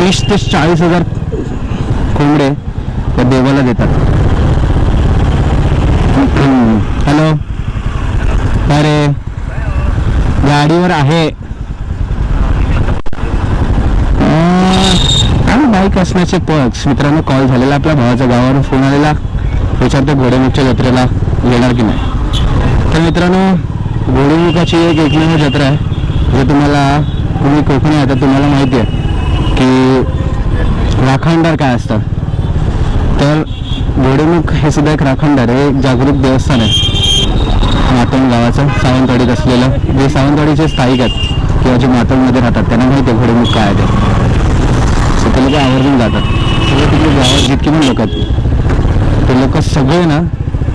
तीस ते चाळीस हजार कोंबडे त्या देवाला देतात. हॅलो. अरे गाडीवर आहे. बाईक असण्याचे पक्ष? मित्रांनो कॉल झालेला आपल्या भावाच्या गावावर फोन आलेला. विचारतो घोडेमुखच्या जत्रेला येणार की नाही? तर मित्रांनो घोडेमुखाची एक एकमेव जत्रा आहे. जे तुम्हाला तुम्ही कोकणी आहे तर तुम्हाला माहिती आहे. की राखणदार काय असतं तर घोडेमुख हे सुद्धा एक राखणदार हे एक जागरूक देवस्थान आहे. मातंग गावाचं सावंतवाडीत असलेलं जे सावंतवाडीचे स्थायिक आहेत किंवा जे मातंगमध्ये राहतात त्यांना माहिती आहे घोडेमुख काय आहे ते. सो ते लोक आवर्जून जातात. सगळे तिकडे गावात जितके पण लोक आहेत ते लोक सगळे ना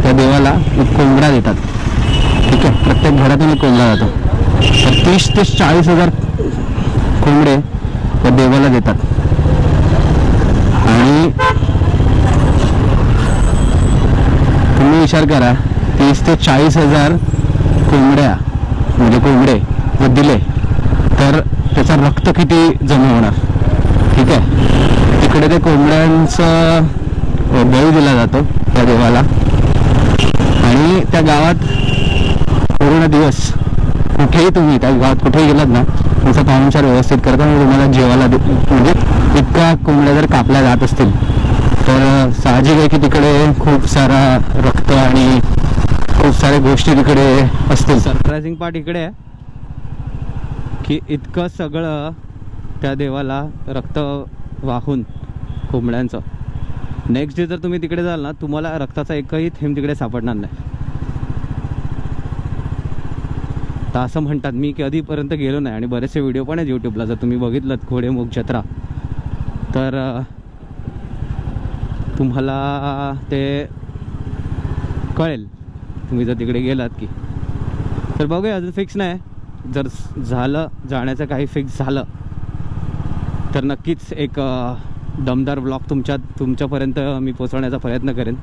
त्या देवाला एक कोंबडा देतात. ठीक आहे? प्रत्येक घरातून एक कोंबडा जातो. तर तीस ते चाळीस हजार कोंबडे त्या देवाला देतात. आणि तुम्ही विचार करा तीस ते चाळीस हजार कोंबड्या म्हणजे कोंबडे जर दिले तर त्याचं रक्त किती जमा होणार? ठीक आहे? तिकडे ते कोंबड्यांचं बळी दिला जातो त्या देवाला. आणि त्या गावात पूर्ण दिवस कुठेही तुम्ही त्या गावात कुठेही गेलात ना तुमचा पाहुणचार व्यवस्थित करता आणि तुम्हाला जेवायला दे म्हणजे इतक्या कोंबड्या जर कापल्या जात असतील तर साहजिक आहे की तिकडे खूप सारा रक्त आणि खूप साऱ्या गोष्टी तिकडे असतील. सरप्रायझिंग पार्ट इकडे आहे की इतकं सगळं त्या देवाला रक्त वाहून कोंबड्यांचं. नेक्स्ट डे जर तुम्ही तिकडे जाल ना तुम्हाला रक्ताचा एकही थेंब तिकडे सापडणार नाही. तर असं म्हणतात मी कधीपर्यंत गेलो नाही आणि बरेचसे व्हिडिओ पण आहेत यूट्यूबला जर तुम्ही बघितलं घोडेमुख जत्रा तर तुम्हाला ते कळेल. तुम्ही जर तिकडे गेलात की. तर बघूया अजून फिक्स नाही. जर झालं जाण्याचं काही फिक्स झालं तर नक्कीच एक दमदार ब्लॉग तुमच्या तुमच्यापर्यंत मी पोचवण्याचा प्रयत्न करेन.